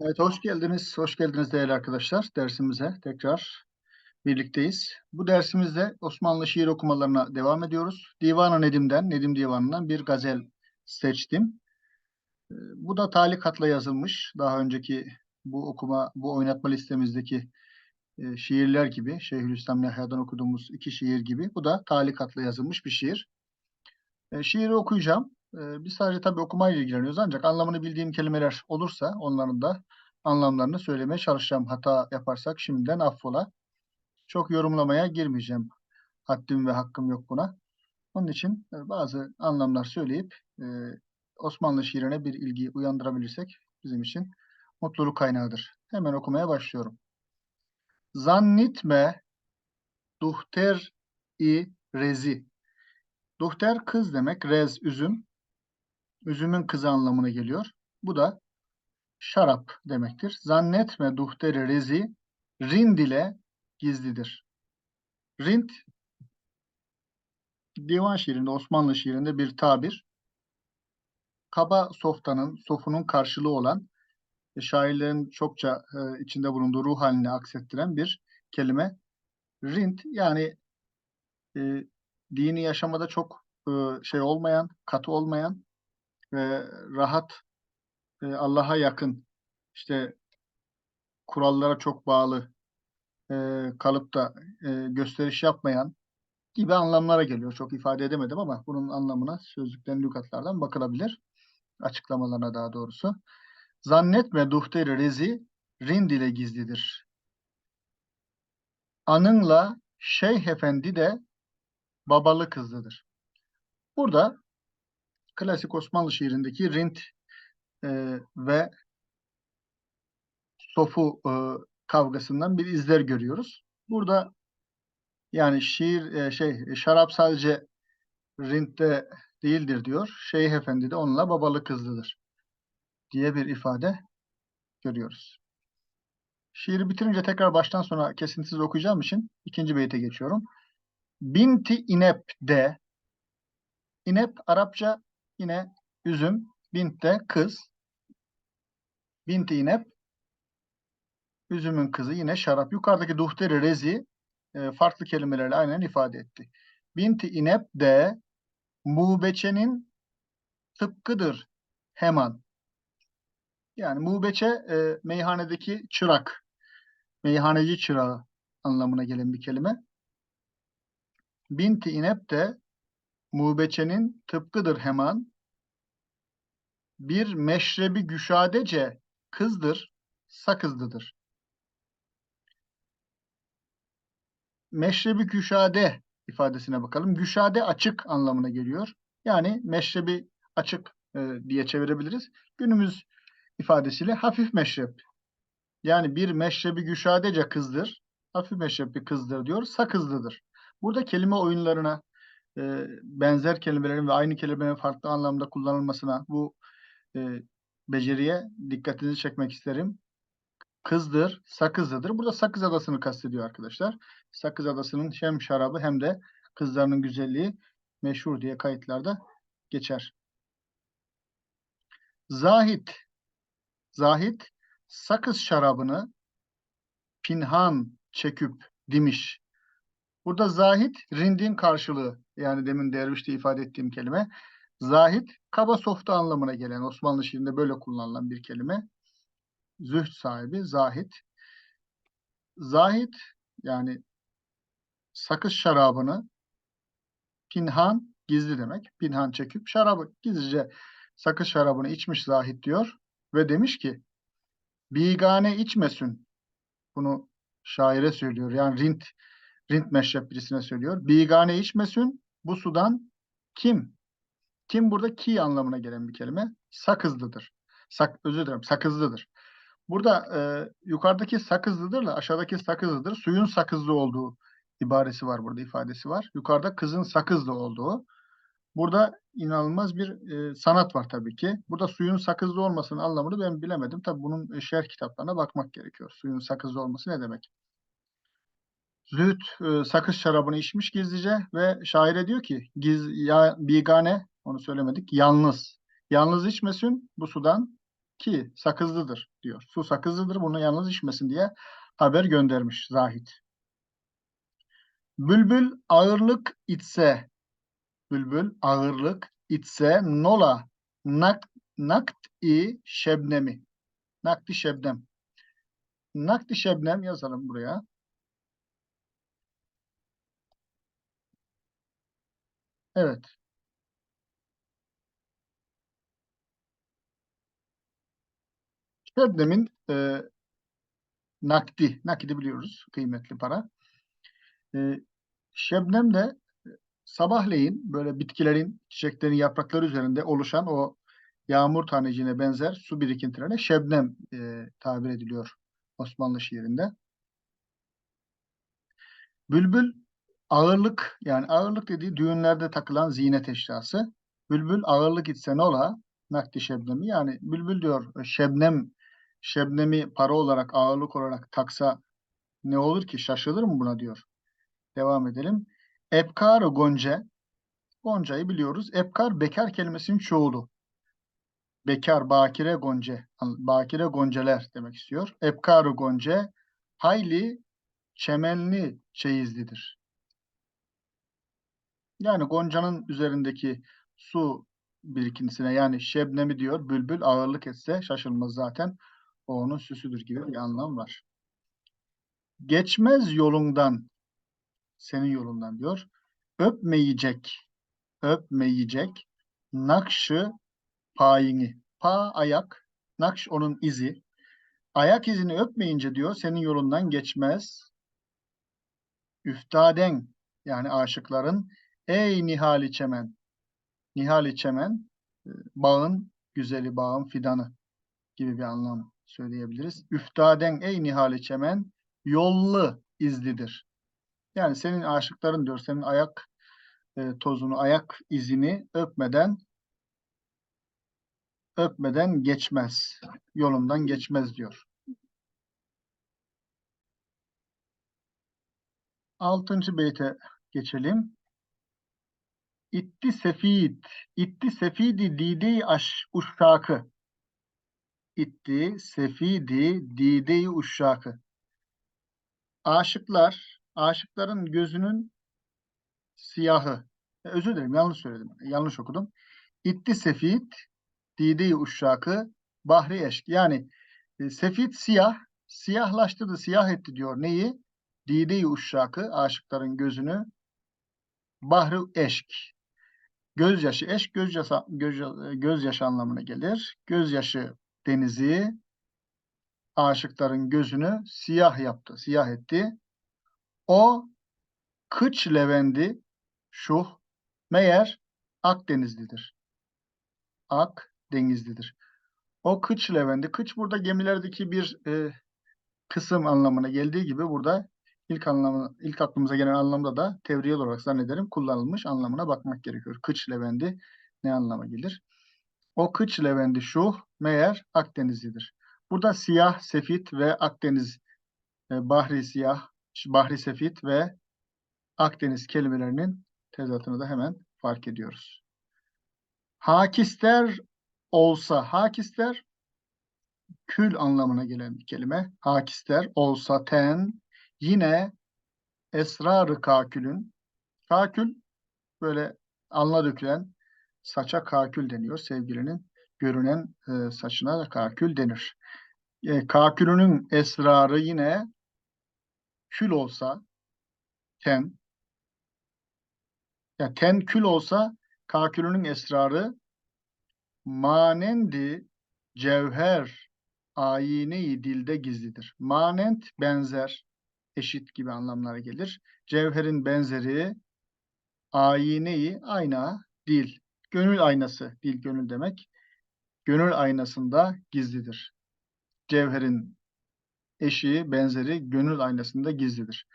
Evet, hoş geldiniz. Hoş geldiniz değerli arkadaşlar dersimize. Tekrar birlikteyiz. Bu dersimizde Osmanlı şiir okumalarına devam ediyoruz. Divan-ı Nedim'den, Nedim Divanı'ndan bir gazel seçtim. Ee, Bu da talikatla yazılmış. Daha önceki bu okuma, bu oynatma listemizdeki e, şiirler gibi, Şeyhülislam Yahya'dan okuduğumuz iki şiir gibi. Bu da talikatla yazılmış bir şiir. E, şiiri okuyacağım. E, biz sadece tabii okumayla ilgileniyoruz ancak anlamını bildiğim kelimeler olursa onların da anlamlarını söylemeye çalışacağım. Hata yaparsak şimdiden affola. Çok yorumlamaya girmeyeceğim. Haddim ve hakkım yok buna. Onun için bazı anlamlar söyleyip e, Osmanlı şiirine bir ilgi uyandırabilirsek bizim için mutluluk kaynağıdır. Hemen okumaya başlıyorum. Zannitme duhter i rezi. Duhter kız demek, rez üzüm. Üzümün kızı anlamına geliyor. Bu da şarap demektir. Zannetme duhteri rezi rind ile gizlidir. Rind divan şiirinde, Osmanlı şiirinde bir tabir. Kaba softanın, sofunun karşılığı olan e, şairlerin çokça e, içinde bulunduğu ruh halini aksettiren bir kelime. Rind yani e, dini yaşamada çok e, şey olmayan, katı olmayan ve rahat, e, Allah'a yakın, işte kurallara çok bağlı e, kalıp da e, gösteriş yapmayan gibi anlamlara geliyor. Çok ifade edemedim ama bunun anlamına sözlüklerin lügatlardan bakılabilir. Açıklamalarına daha doğrusu. Zannetme duhteri rezi rind ile gizlidir. Anınla Şeyh Efendi de babalı kızlıdır. Burada klasik Osmanlı şiirindeki rind e, ve sofu e, kavgasından bir izler görüyoruz. Burada yani şiir e, şey şarap sadece rinte değildir diyor. Şeyh Efendi de onunla babalı kızlıdır diye bir ifade görüyoruz. Şiiri bitirince tekrar baştan sona kesintisiz okuyacağım için ikinci beyte geçiyorum. Binti inep de inep Arapça yine üzüm, bint de kız. Binti inep üzümün kızı yine şarap. Yukarıdaki duhteri rezi e, farklı kelimelerle aynen ifade etti. Binti inep de mubeçenin tıpkıdır hemen. Yani mubeçe e, meyhanedeki çırak, meyhaneci çırağı anlamına gelen bir kelime. Binti inep de mubeçenin tıpkıdır hemen. Bir meşrebi güşadece kızdır, sakızlıdır. Meşrebi güşade ifadesine bakalım. Güşade açık anlamına geliyor. Yani meşrebi açık e, diye çevirebiliriz. Günümüz ifadesiyle hafif meşrep. Yani bir meşrebi güşadece kızdır. Hafif meşrep bir kızdır diyor. Sakızlıdır. Burada kelime oyunlarına e, benzer kelimelerin ve aynı kelimelerin farklı anlamda kullanılmasına bu e, beceriye dikkatinizi çekmek isterim. Kızdır, sakızlıdır. Burada Sakız Adası'nı kastediyor arkadaşlar. Sakız Adası'nın hem şarabı hem de kızlarının güzelliği meşhur diye kayıtlarda geçer. Zahit, Zahit sakız şarabını pinhan çeküp dimiş. Burada zahit rindin karşılığı yani demin dervişte ifade ettiğim kelime. Zahit kaba softa anlamına gelen Osmanlı şiirinde böyle kullanılan bir kelime. Zühd sahibi zahit. Zahit yani sakız şarabını pinhan gizli demek. Pinhan çekip şarabı gizlice sakız şarabını içmiş zahit diyor ve demiş ki bigane içmesin. Bunu şaire söylüyor. Yani Rint Rint meşrep birisine söylüyor. Bigane içmesin bu sudan kim? Kim burada ki anlamına gelen bir kelime. Sakızlıdır. Sak, özür dilerim sakızlıdır. Burada e, yukarıdaki sakızlıdırla aşağıdaki sakızlıdır. Suyun sakızlı olduğu ibaresi var burada ifadesi var. Yukarıda kızın sakızlı olduğu. Burada inanılmaz bir e, sanat var tabii ki. Burada suyun sakızlı olmasının anlamını ben bilemedim. Tabii bunun şerh kitaplarına bakmak gerekiyor. Suyun sakızlı olması ne demek? Zühd e, sakız şarabını içmiş gizlice ve şaire diyor ki giz ya bigane onu söylemedik yalnız. Yalnız içmesin bu sudan ki sakızlıdır diyor. Su sakızlıdır bunu yalnız içmesin diye haber göndermiş Zahid. Bülbül ağırlık içse bülbül ağırlık içse nola nak nakti şebnemi nakti şebnem nakti şebnem yazalım buraya. Evet. Şebnem'in e, nakdi, nakdi biliyoruz kıymetli para. E, Şebnem de sabahleyin böyle bitkilerin, çiçeklerin yaprakları üzerinde oluşan o yağmur taneciğine benzer su birikintilerine şebnem e, tabir ediliyor Osmanlı şiirinde. Bülbül ağırlık yani ağırlık dediği düğünlerde takılan ziynet eşyası. Bülbül ağırlık itse ne ola? Nakdi şebnemi yani bülbül diyor şebnem şebnemi para olarak ağırlık olarak taksa ne olur ki şaşılır mı buna diyor. Devam edelim. Ebkar gonce Gonca'yı biliyoruz. Ebkar bekar kelimesinin çoğulu. Bekar, bakire, gonce. Bakire gonceler demek istiyor. Ebkar gonce hayli çemenli çeyizlidir. Yani Gonca'nın üzerindeki su birikintisine yani şebnemi diyor bülbül ağırlık etse şaşılmaz zaten. O onun süsüdür gibi bir anlam var. Geçmez yolundan senin yolundan diyor. Öpmeyecek öpmeyecek nakşı payini. Pa ayak, nakş onun izi. Ayak izini öpmeyince diyor senin yolundan geçmez. Üftaden yani aşıkların ey nihali çemen. Nihali çemen e, bağın güzeli, bağın fidanı gibi bir anlam söyleyebiliriz. Üftaden ey nihali çemen yollu izlidir. Yani senin aşıkların diyor senin ayak e, tozunu, ayak izini öpmeden öpmeden geçmez. Yolundan geçmez diyor. Altıncı beyte geçelim. İtti sefid, itti sefidi dide aş uşşakı. İtti sefidi dide uşşakı. Aşıklar, aşıkların gözünün siyahı. E, özür dilerim yanlış söyledim. Yanlış okudum. İtti sefit, dide uşşakı, bahri eşk. Yani e, sefit siyah, siyahlaştırdı, siyah etti diyor. Neyi? Dide-i uşşakı, aşıkların gözünü, bahri eşk. Gözyaşı, eşk gözyaşı, göz, gözyaşı anlamına gelir. Gözyaşı denizi, aşıkların gözünü siyah yaptı, siyah etti. O kıç levendi, şuh, meğer Akdenizlidir. Akdenizlidir. O kıç levendi. Kıç burada gemilerdeki bir e, kısım anlamına geldiği gibi burada ilk anlamı ilk aklımıza gelen anlamda da tevriyel olarak zannederim kullanılmış anlamına bakmak gerekiyor. Kıç levendi ne anlama gelir? O kıç levendi şu meğer Akdenizlidir. Burada siyah, sefit ve Akdeniz e, bahri siyah, bahri sefit ve Akdeniz kelimelerinin tezatını da hemen fark ediyoruz. Hakisler olsa, hakisler kül anlamına gelen bir kelime. Hakisler olsa ten yine esrarı kakülün. Kakül böyle alnına dökülen saça kakül deniyor. Sevgilinin görünen e, saçına da kakül denir. E, kakülünün esrarı yine kül olsa ten ya ten kül olsa kakülünün esrarı manendi cevher ayine dilde gizlidir. Manent benzer, eşit gibi anlamlara gelir. Cevherin benzeri ayine ayna, dil. Gönül aynası, dil gönül demek. Gönül aynasında gizlidir. Cevherin eşiği, benzeri gönül aynasında gizlidir.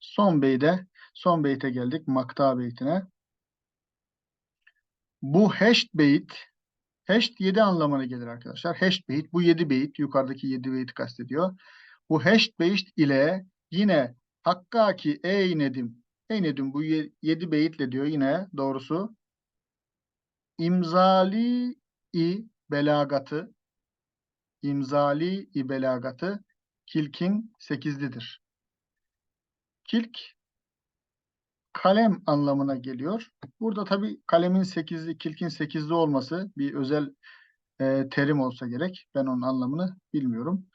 Son beyde, son beyte geldik. Makta beytine. Bu heşt beyit, heşt yedi anlamına gelir arkadaşlar. Heşt beyit, bu yedi beyit, yukarıdaki yedi beyit kastediyor. Bu heşt beyit ile yine Hakkaki ey Nedim, ey Nedim bu yedi beyitle diyor yine doğrusu imzali i belagatı imzali belagatı kilkin sekizlidir. Kilk kalem anlamına geliyor. Burada tabii kalemin sekizli, kilkin sekizli olması bir özel e, terim olsa gerek. Ben onun anlamını bilmiyorum.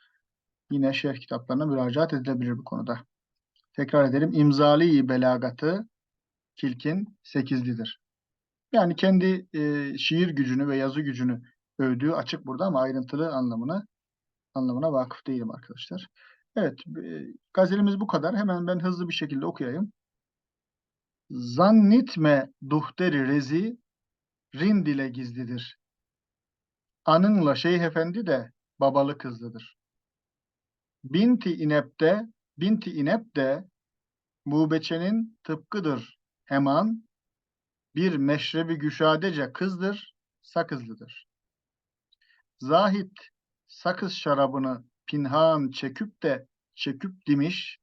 Yine şerh kitaplarına müracaat edilebilir bu konuda. Tekrar edelim. İmzali belagatı kilkin sekizlidir. Yani kendi e, şiir gücünü ve yazı gücünü övdüğü açık burada ama ayrıntılı anlamına anlamına vakıf değilim arkadaşlar. Evet, e, gazelimiz bu kadar. Hemen ben hızlı bir şekilde okuyayım. Zannitme duhteri rezi rind ile gizlidir. Anınla Şeyh Efendi de babalı kızlıdır. Binti İnep'te, Binti İnep de Mubeçe'nin tıpkıdır hemen bir meşrebi güşadece kızdır, sakızlıdır. Zahit sakız şarabını pinhan çeküp de çeküp demiş,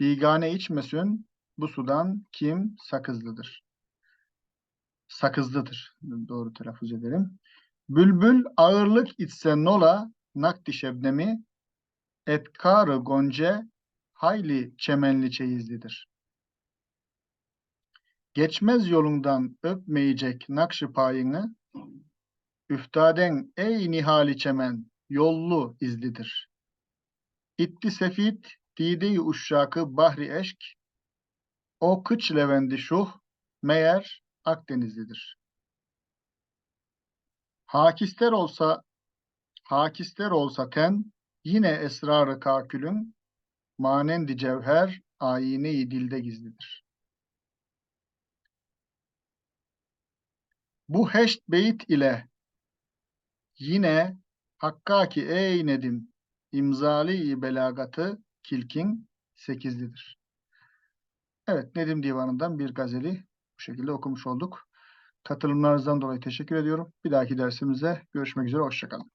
bigane içmesin bu sudan kim sakızlıdır. Sakızlıdır. Doğru telaffuz ederim. Bülbül ağırlık içse nola nakdi şebnemi etkarı gonce hayli çemenli çeyizlidir. Geçmez yolundan öpmeyecek nakşı payını üftaden ey nihali çemen yollu izlidir. İtti sefit dide-i uşşakı bahri eşk o kıç levendi şuh meğer Akdenizlidir. Hakister olsa hakister olsa ten yine esrarı kakülün manendi cevher ayine-i dilde gizlidir. Bu heşt beyit ile yine Hakkaki ey Nedim imzali belagatı kilkin sekizlidir. Evet Nedim Divanı'ndan bir gazeli bu şekilde okumuş olduk. Katılımlarınızdan dolayı teşekkür ediyorum. Bir dahaki dersimizde görüşmek üzere. Hoşçakalın.